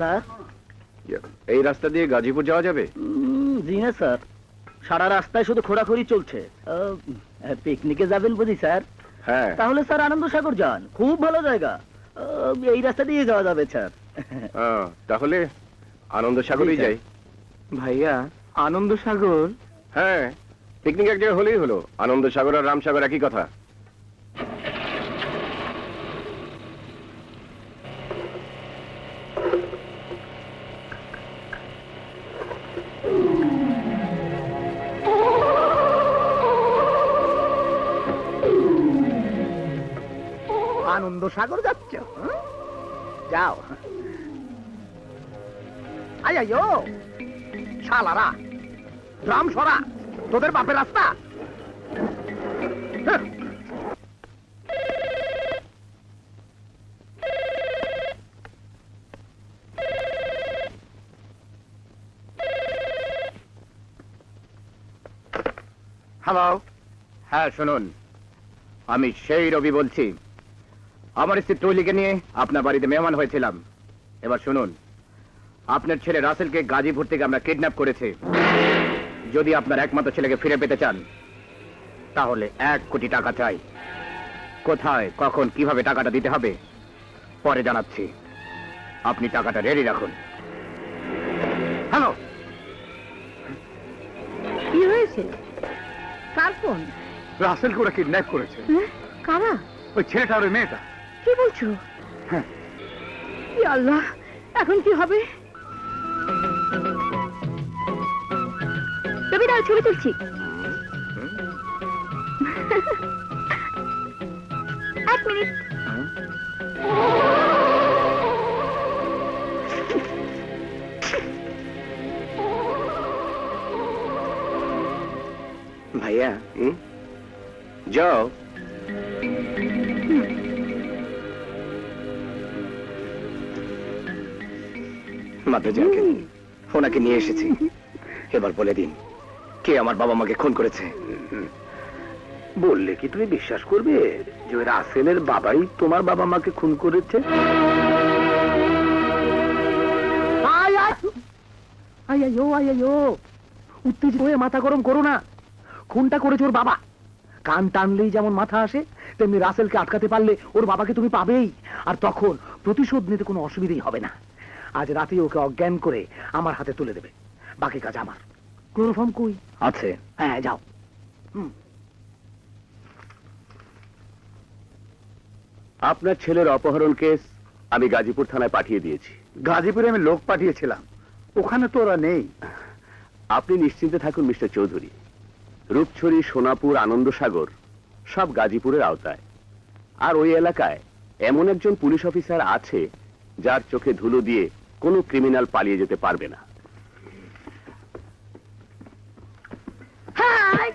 Sir. এই রাস্তা দিয়ে গাজীপুর যাওয়া যাবে? জি না স্যার। সারা রাস্তায় শুধু খোঁড়াখড়ি চলছে। পিকনিকে যাবেন বুঝি স্যার? হ্যাঁ। তাহলে স্যার আনন্দ সাগর যান। খুব ভালো জায়গা। আহ, এই রাস্তা দিয়ে যাওয়া যাবে স্যার। আহ, তাহলে আনন্দ সাগরেই যাই। ভাইয়া আনন্দ সাগর হ্যাঁ পিকনিক এক জায়গায় হলেই হলো। আনন্দ সাগর আর রামসাগর একই কথা। আনন্দ সাগর যাচ্ছ যাও। আইও শালারা রাম সরা তোদের বাপের রাস্তা। হ্যাঁ। হ্যালো হ্যাঁ শুনুন। আমি সেই রবি বলছি। আমার স্ত্রী ট্রলিকে নিয়ে আপনার বাড়িতে মেহমান হয়েছিলাম। এবার শুনুন আপনার ছেলে রাসেলকে গাজীপুর থেকে আমরা কিডন্যাপ করেছি। যদি আপনার একমাত্র ছেলেকে ফিরে পেতে চান তাহলে এক কোটি টাকা চাই। কোথায় কখন কীভাবে টাকাটা দিতে হবে পরে জানাচ্ছি। আপনি টাকাটা রেডি রাখুন। হ্যালো! কি হয়েছে? কার ফোন? রাসেলকে ওরা কিডন্যাপ করেছে। হ্যাঁ? কারা? ওই ছেলেটা আর ওই মেয়েটা। কি বলছো? হ্যাঁ। আল্লাহ এখন কি হবে? রবি দাও ছবি তুলছি। এক মিনিট। ভাইয়া যাও। মাদ্রাজাকে ওনাকে নিয়ে এসেছি। এবার বলে দিন কে আমার বাবা মাকে খুন করেছে? বললে কি তুমি বিশ্বাস করবে যে ওই রাসেলের বাবাই তোমার বাবা মাকে খুন করেছে? আয় আয়! আয় আয় ও আয় আয় ও! উত্তেজিত হয়ে মাথা গরম করো না। খুনটা করেছে ওর বাবা। কান টানলেই যেমন মাথা আসে তেমনি রাসেলকে আটকাতে পারলে ওর বাবাকে তুমি পাবেই। আর তখন প্রতিশোধ নিতে কোনো অসুবিধাই হবে না। আজ রাতে ওকে অজ্ঞান করে আমার হাতে তুলে দেবে। বাকি কাজ আমার। ক্লোরোফর্ম কই? আছে। হ্যাঁ যাও। হুম। আপনার ছেলের অপহরণ কেস আমি গাজীপুর থানায় পাঠিয়ে দিয়েছি। গাজীপুরে আমি লোক পাঠিয়েছিলাম। ওখানে তো ওরা নেই। আপনি নিশ্চিন্তে থাকুন মিস্টার চৌধুরী। রূপছড়ি সোনাপুর আনন্দসাগর সব গাজীপুরের আওতায়। আর ওই এলাকায় এমন একজন পুলিশ অফিসার আছে যার চোখে ধুলো দিয়ে কোনো ক্রিমিনাল পালিয়ে যেতে পারবে না। হাই!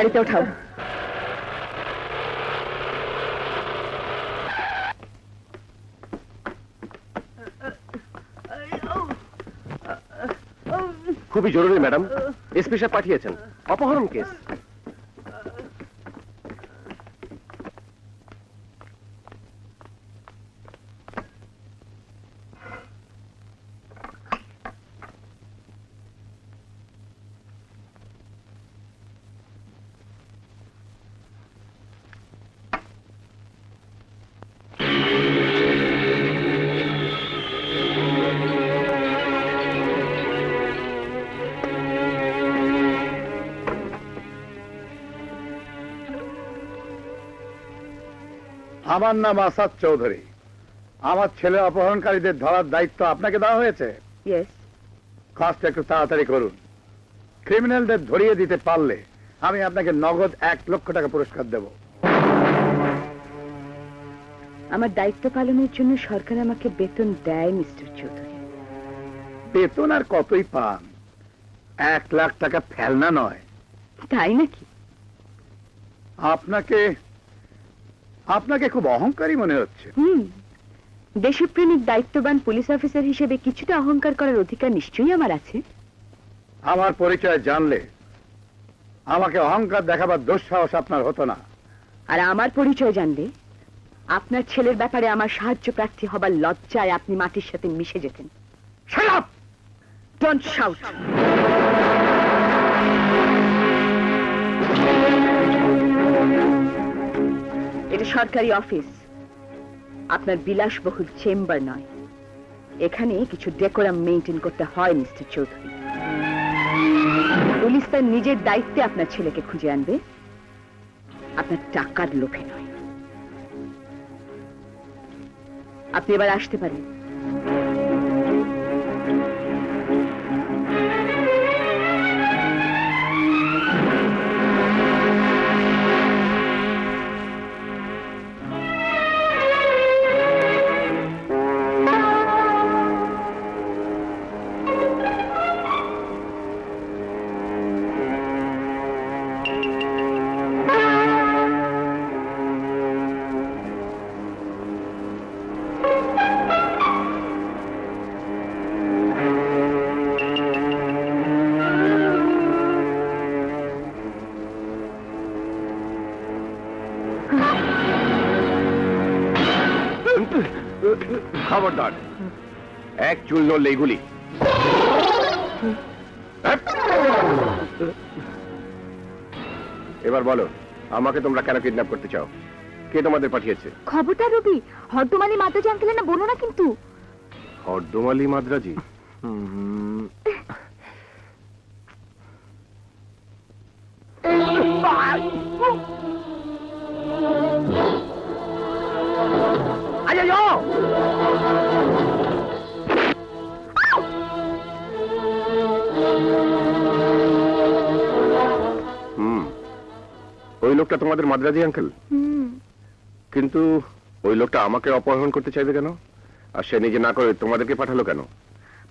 গাড়িতে ওঠাও খুবই জরুরি ম্যাডাম। এসপি সাহেব পাঠিয়েছেন। অপহরণ কেস। আমার নাম আসাদ চৌধুরী। আমার ছেলে অপহরণকারীদের ধরার দায়িত্ব আপনাকে দেওয়া হয়েছে? কাজটা একটু তাড়াতাড়ি করুন। ক্রিমিনালদের ধরিয়ে দিতে পারলে আমি আপনাকে নগদ এক লক্ষ টাকা পুরস্কার দেব। আমার দায়িত্ব পালনের জন্য সরকার আমাকে বেতন দেয় মিস্টার চৌধুরী। বেতন আর কতই পান? এক লাখ টাকা ফেলনা নয়। তাই নাকি? আপনাকে আপনাকে খুব অহংকারী মনে হচ্ছে। হুম দেশপ্রেমিক দায়িত্ববান পুলিশ অফিসার হিসেবে কিছুটা অহংকার করার অধিকার নিশ্চয়ই আমার আছে। আমার পরিচয় জানলে আমাকে অহংকার দেখাবার দুঃসাহস আপনার হতো না। আর আমার পরিচয় জানলে আপনার ছেলের ব্যাপারে আমার সাহায্য প্রার্থী হবার লজ্জায় আপনি মাটির সাথে মিশে যেতেন। ডোন্ট শাউট এটা সরকারি অফিস। আপনার বিলাসবহুল চেম্বার নয়। এখানে কিছু ডেকোরাম মেনটেন করতে হয়, মিস্টার চৌধুরী। পুলিশ তার নিজের দায়িত্বে আপনার ছেলেকে খুঁজে আনবে। আপনার টাকার লোভে নয়। আপনি এবার আসতে পারেন। খবরদার। এক চুল নড়লে এগুলি এবার বলো আমাকে তোমরা কেন কিডন্যাপ করতে চাও? কে তোমাদের পাঠিয়েছে? খবরটা রবি হরদমালি মাদ্রাজি আঙ্কেলের না বলো না কিন্তু? হরদমালি মাদ্রাজি? ওই লোকটা তোমাদের মাদ্রাজি আঙ্কেল কিন্তু ওই লোকটা আমাকে অপহরণ করতে চাইবে কেন? আর সে নিজে না করে তোমাদেরকে পাঠালো কেন?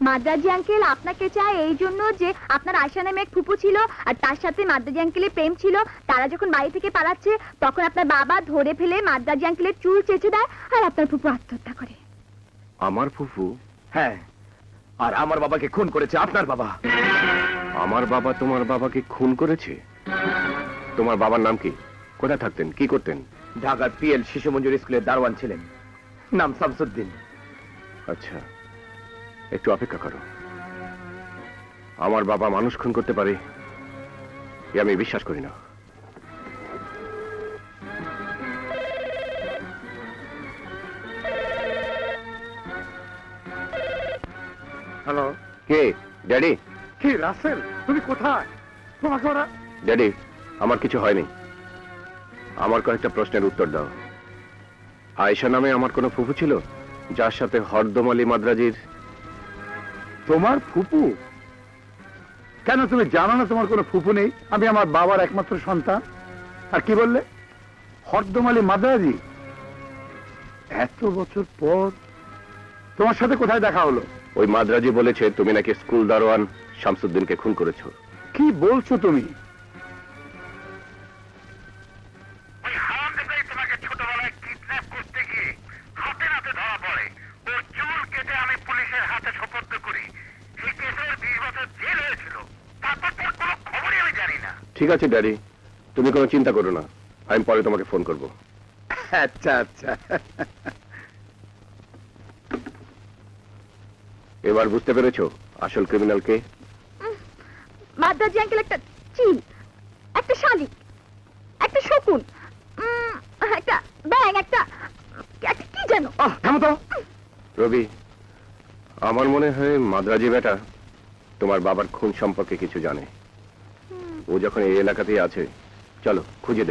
মাদ্রাজি আঙ্কেল আপনাকে চায় এই জন্য যে আপনার আশা নামে এক ফুপু ছিল আর তার সাথে মাদ্রাজি আঙ্কেলের প্রেম ছিল। তারা যখন বাড়ি থেকে পালাচ্ছে তখন আপনার বাবা ধরে ফেলে মাদ্রাজি আঙ্কেলের চুল চেঁচে দেয় আর আপনার ফুপু আত্মহত্যা করে। আমার ফুফু হ্যাঁ। আর আমার বাবাকে খুন করেছে আপনার বাবা। আমার বাবা তোমার বাবাকে খুন করেছে? তোমার বাবার নাম কি? কোথায় থাকতেন? কি করতেন? ঢাকার পিএল শিশু মঞ্জুর স্কুলের দারোয়ান ছিলেন। নাম শামসুদ্দিন। আচ্ছা একটু অপেক্ষা করো। আমার বাবা মানুষ খুন করতে পারে এ আমি বিশ্বাস করি না। হ্যালো কে? ড্যাডি? কি রাসেল? তুমি কোথায়? তোমাকে ওরা ড্যাডি আমার কিছু হয়নি। আমার কয়েকটা প্রশ্নের উত্তর দাও। আয়েশা নামে আমার কোনো ফুফু ছিল? যার সাথে হরদম আলী মাদ্রাজির তোমার ফুপু? কেন তুমি জানো না তোমার কোনো ফুপু নেই? আমি আমার বাবার একমাত্র সন্তান। আর কি বললে? হরদমালি মাদ্রাজি? এত বছর পর তোমার সাথে কোথায় দেখা হলো? ওই মাদ্রাজি বলেছে তুমি নাকি স্কুল দারোয়ান শামসুদ্দিনকে খুন করেছ। কি বলছো তুমি? ঠিক আছে ড্যাডি তুমি কোনো চিন্তা করো না। আমি পরে তোমাকে ফোন করব। আচ্ছা আচ্ছা। এবার বুঝতে পেরেছ আসল ক্রিমিনালকে মাদ্রাজি আঙ্কেল একটা চিল একটা শালিক একটা শকুন একটা ব্যাং একটা একটা কি যেন? আহ থামো তো। রবি আমার মনে হয় মাদ্রাজি বেটা তোমার বাবার খুন সম্পর্কে কিছু জানে। ও যখন এই এলাকাতেই আছে চলো খুঁজে